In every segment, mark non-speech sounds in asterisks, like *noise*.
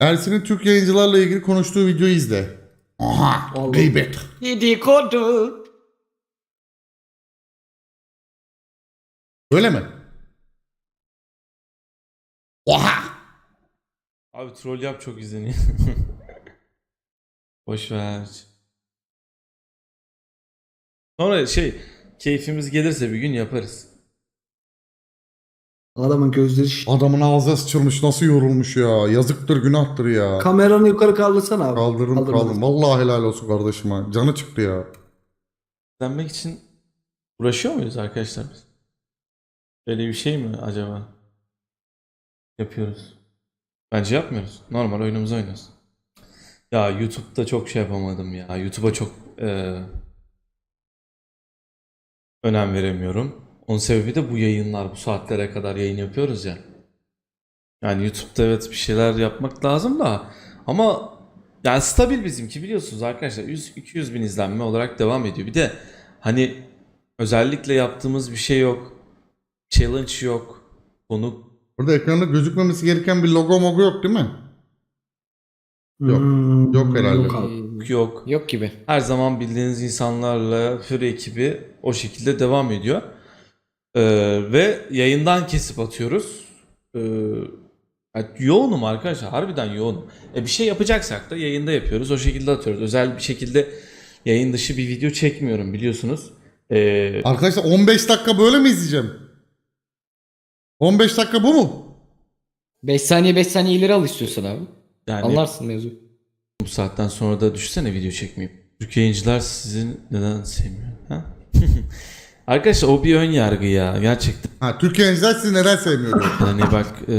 Ersin'in Türk yayıncılarla ilgili konuştuğu videoyu izle. Aha Vallahi. gıybet. Dedikodu. Öyle mi? Oha! Abi troll yap çok izleniyor. *laughs* Boş ver. Sonra şey keyfimiz gelirse bir gün yaparız. Adamın gözleri şiş. Adamın ağzı sıçılmış nasıl yorulmuş ya. Yazıktır günahtır ya. Kameranı yukarı kaldırsana abi. Kaldırırım Kaldırmadım. kaldım. Vallahi helal olsun kardeşime. Canı çıktı ya. İzlenmek için uğraşıyor muyuz arkadaşlar biz? Böyle bir şey mi acaba? Yapıyoruz. Bence yapmıyoruz. Normal oyunumuzu oynuyoruz. Ya YouTube'da çok şey yapamadım ya. YouTube'a çok eee, önem veremiyorum. Onun sebebi de bu yayınlar. Bu saatlere kadar yayın yapıyoruz ya. Yani YouTube'da evet bir şeyler yapmak lazım da ama yani stabil bizimki biliyorsunuz arkadaşlar 100-200 bin izlenme olarak devam ediyor. Bir de hani özellikle yaptığımız bir şey yok. Challenge yok. Konu Burada ekranda gözükmemesi gereken bir logo mogo yok değil mi? Yok. Hmm, Yok herhalde. Yok abi. yok. Yok gibi. Her zaman bildiğiniz insanlarla Fury ekibi o şekilde devam ediyor. Ee, ve yayından kesip atıyoruz. Ee, yani yoğunum arkadaşlar. Harbiden yoğunum. E bir şey yapacaksak da yayında yapıyoruz. O şekilde atıyoruz. Özel bir şekilde yayın dışı bir video çekmiyorum biliyorsunuz. Ee, Arkadaşlar 15 dakika böyle mi izleyeceğim? 15 dakika bu mu? 5 saniye 5 saniye ileri al istiyorsan abi. yani Anlarsın mevzu. bu saatten sonra da düşsene video çekmeyip. Türk yayıncılar sizin neden sevmiyor? Ha? *laughs* Arkadaşlar o bir ön yargı ya. Gerçekten. Ha Türk yayıncılar sizi neden sevmiyor diyor. *laughs* Yani bak e,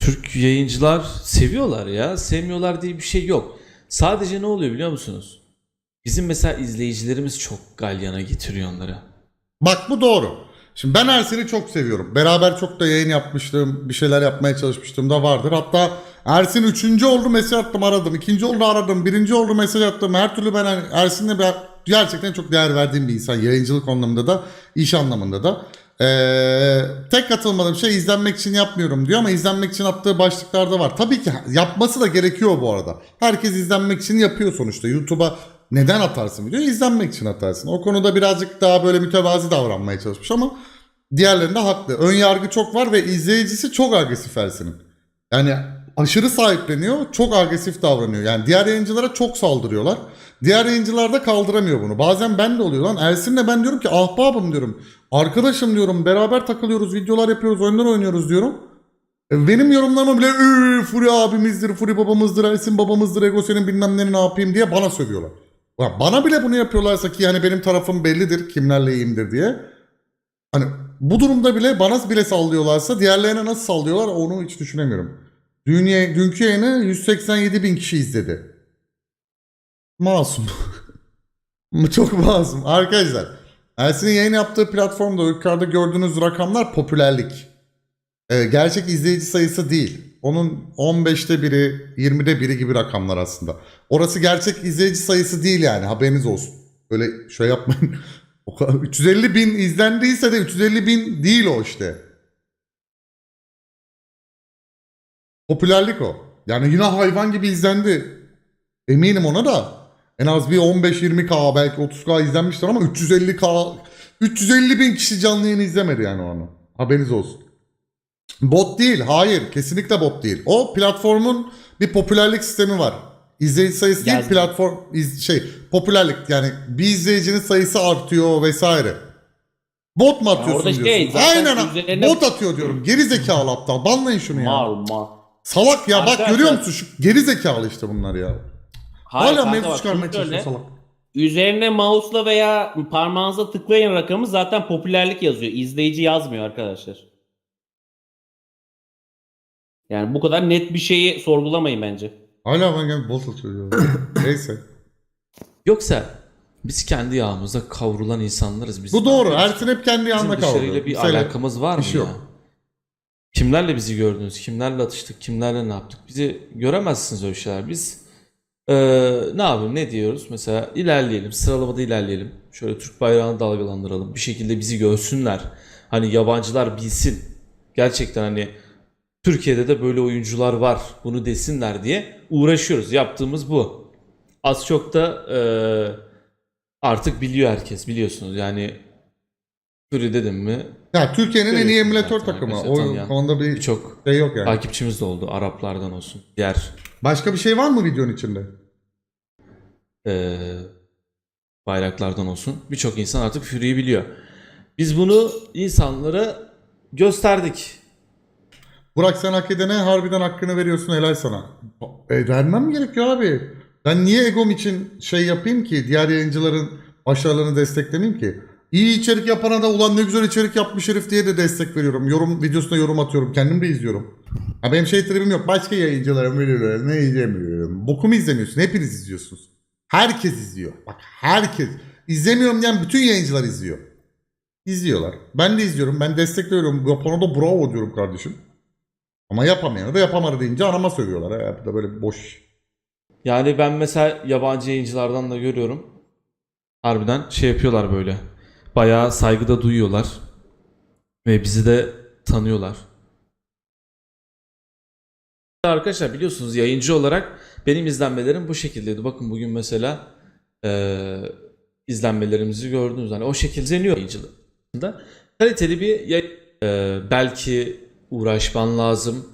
Türk yayıncılar seviyorlar ya. Sevmiyorlar diye bir şey yok. Sadece ne oluyor biliyor musunuz? Bizim mesela izleyicilerimiz çok galyana getiriyor onları. Bak bu doğru. Şimdi ben Ersin'i çok seviyorum. Beraber çok da yayın yapmıştım. Bir şeyler yapmaya çalışmıştım da vardır. Hatta Ersin üçüncü oldu mesaj attım aradım. ikinci oldu aradım. Birinci oldu mesaj attım. Her türlü ben hani Ersin'le ben gerçekten çok değer verdiğim bir insan. Yayıncılık anlamında da iş anlamında da. Ee, tek katılmadığım şey izlenmek için yapmıyorum diyor ama izlenmek için attığı başlıklarda var. Tabii ki yapması da gerekiyor bu arada. Herkes izlenmek için yapıyor sonuçta. YouTube'a neden atarsın video? İzlenmek için atarsın. O konuda birazcık daha böyle mütevazi davranmaya çalışmış ama diğerlerinde haklı. Ön yargı çok var ve izleyicisi çok agresif Ersin'in. Yani aşırı sahipleniyor, çok agresif davranıyor. Yani diğer yayıncılara çok saldırıyorlar. Diğer yayıncılar da kaldıramıyor bunu. Bazen ben de oluyor lan. Ersin'le ben diyorum ki ahbabım diyorum. Arkadaşım diyorum beraber takılıyoruz, videolar yapıyoruz, oyunlar oynuyoruz diyorum. E, Benim yorumlarıma bile "Ee, Furi abimizdir, Furi babamızdır, Ersin babamızdır, Ego senin bilmem ne ne yapayım diye bana sövüyorlar. Bana bile bunu yapıyorlarsa ki yani benim tarafım bellidir kimlerle iyiyimdir diye. Hani bu durumda bile bana bile sallıyorlarsa diğerlerine nasıl sallıyorlar onu hiç düşünemiyorum. Dünya, dünkü yayını 187 bin kişi izledi. Masum. *laughs* Çok masum. Arkadaşlar Ersin'in yayın yaptığı platformda yukarıda gördüğünüz rakamlar popülerlik. Ee, gerçek izleyici sayısı değil. Onun 15'te biri, 20'de biri gibi rakamlar aslında. Orası gerçek izleyici sayısı değil yani haberiniz olsun. Böyle şey yapmayın. *laughs* O kadar 350 bin izlendiyse de 350 bin değil o işte. Popülerlik o. Yani yine hayvan gibi izlendi. Eminim ona da. En az bir 15-20k belki 30k izlenmiştir ama 350k 350 bin kişi canlı yayını izlemedi yani o anı. Haberiniz olsun. Bot değil. Hayır. Kesinlikle bot değil. O platformun bir popülerlik sistemi var. İzleyici sayısı değil Yazdım. platform iz, şey popülerlik yani bir izleyicinin sayısı artıyor vesaire. Bot mu atıyorsun orada şey, diyorsun. zaten Aynen üzerine- bot atıyor diyorum. Geri zekalı aptal. Banlayın şunu ya. Mal mal. Salak ya bak Arkadaşlar- görüyor musun şu geri zekalı işte bunlar ya. Hayır, Hala mevzu çıkarmaya çalışıyor salak. Üzerine mouse'la veya parmağınıza tıklayın rakamı zaten popülerlik yazıyor. İzleyici yazmıyor arkadaşlar. Yani bu kadar net bir şeyi sorgulamayın bence. Hala ben gene bot atıyor ya. *coughs* Neyse. Yoksa biz kendi yağımıza kavrulan insanlarız. Biz Bu doğru. Ersin hep kendi Bizim yanına kaldı. dışarıyla bir alakamız var mı işi ya? yok. Kimlerle bizi gördünüz? Kimlerle atıştık? Kimlerle ne yaptık? Bizi göremezsiniz öyle şeyler. Biz eee, ne yapalım? Ne diyoruz? Mesela ilerleyelim. Sıralamada ilerleyelim. Şöyle Türk bayrağını dalgalandıralım. Bir şekilde bizi görsünler. Hani yabancılar bilsin. Gerçekten hani Türkiye'de de böyle oyuncular var. Bunu desinler diye uğraşıyoruz. Yaptığımız bu. Az çok da e, artık biliyor herkes biliyorsunuz. Yani Fury dedim mi Ya Türkiye'nin en iyi emülatör zaten takımı. arkadaşlar, O tanıyan. konuda bir birçok şey yok yani. takipçimiz de oldu. Araplardan olsun. Diğer Başka bir şey var mı videonun içinde? e, bayraklardan olsun. Birçok insan artık Fury'yi biliyor. Biz bunu insanlara gösterdik. Burak sen hak edene harbiden hakkını veriyorsun helal sana. E, vermem gerekiyor abi. Ben niye egom için şey yapayım ki? Diğer yayıncıların başarılarını desteklemeyeyim ki? İyi içerik yapana da ulan ne güzel içerik yapmış herif diye de destek veriyorum. Yorum videosuna yorum atıyorum. Kendim de izliyorum. Ha benim şey tribim yok. Başka yayıncılara veriyorlar. Ne izlemiyorum. Bokumu izlemiyorsun. Hepiniz izliyorsunuz. Herkes izliyor. Bak herkes. İzlemiyorum diyen bütün yayıncılar izliyor. İzliyorlar. Ben de izliyorum. Ben destekliyorum. Yapana da bravo diyorum kardeşim. Ama yapamayanı da yapamadı deyince anama sövüyorlar. Ha. Bu da böyle boş. Yani ben mesela yabancı yayıncılardan da görüyorum. Harbiden şey yapıyorlar böyle. Bayağı saygıda duyuyorlar. Ve bizi de tanıyorlar. Arkadaşlar biliyorsunuz yayıncı olarak benim izlenmelerim bu şekildeydi. Bakın bugün mesela eee, izlenmelerimizi gördünüz. Hani o şekilde izleniyor yayıncılığında. Kaliteli bir yayın. Eee, belki uğraşman lazım.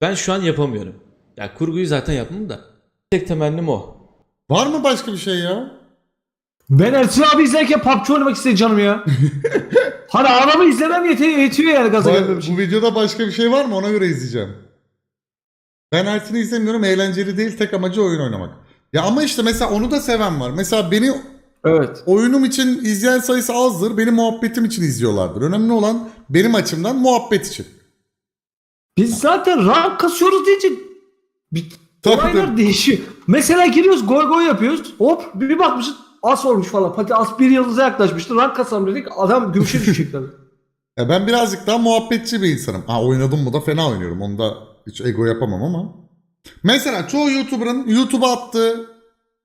Ben şu an yapamıyorum. Ya kurguyu zaten yaptım da. Tek temennim o. Var mı başka bir şey ya? Ben Ersin abi izlerken PUBG oynamak istedim canım ya. *laughs* hani adamı izlemem yetiyor, yetiyor yani gaza gelmem Bu, için. bu videoda başka bir şey var mı? Ona göre izleyeceğim. Ben Ersin'i izlemiyorum. Eğlenceli değil. Tek amacı oyun oynamak. Ya ama işte mesela onu da seven var. Mesela beni Evet. oyunum için izleyen sayısı azdır. Benim muhabbetim için izliyorlardır. Önemli olan benim açımdan muhabbet için. Biz zaten rank kasıyoruz deyince bir Tabii, olaylar tabii. değişiyor. Mesela giriyoruz goy goy yapıyoruz. Hop bir bakmışız as olmuş falan. Pati as bir yıldıza yaklaşmıştı. Rank kasalım dedik. Adam gümüşe düşecek tabii. *laughs* Ya ben birazcık daha muhabbetçi bir insanım. Ha oynadım mı da fena oynuyorum. Onda hiç ego yapamam ama. Mesela çoğu YouTuber'ın YouTube'a attığı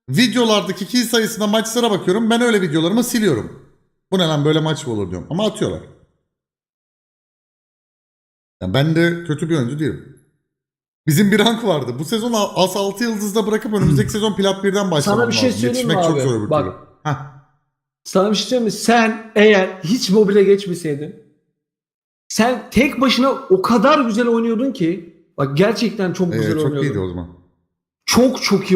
videolardaki kill sayısına maçlara bakıyorum. Ben öyle videolarımı siliyorum. Bu ne lan böyle maç mı olur diyorum. Ama atıyorlar. Ya ben de kötü bir oyuncu değilim. Bizim bir rank vardı. Bu sezon as 6 yıldızda bırakıp önümüzdeki *clears throat* sezon plat 1'den başlamam Sana bir şey lazım. söyleyeyim mi abi? çok zor bir Bak. Heh. Sana bir şey söyleyeyim mi? Sen eğer hiç mobile geçmeseydin sen tek başına o kadar güzel oynuyordun ki bak gerçekten çok Ee, güzel çok oynuyordun. iyiydi o zaman. Çok çok iyi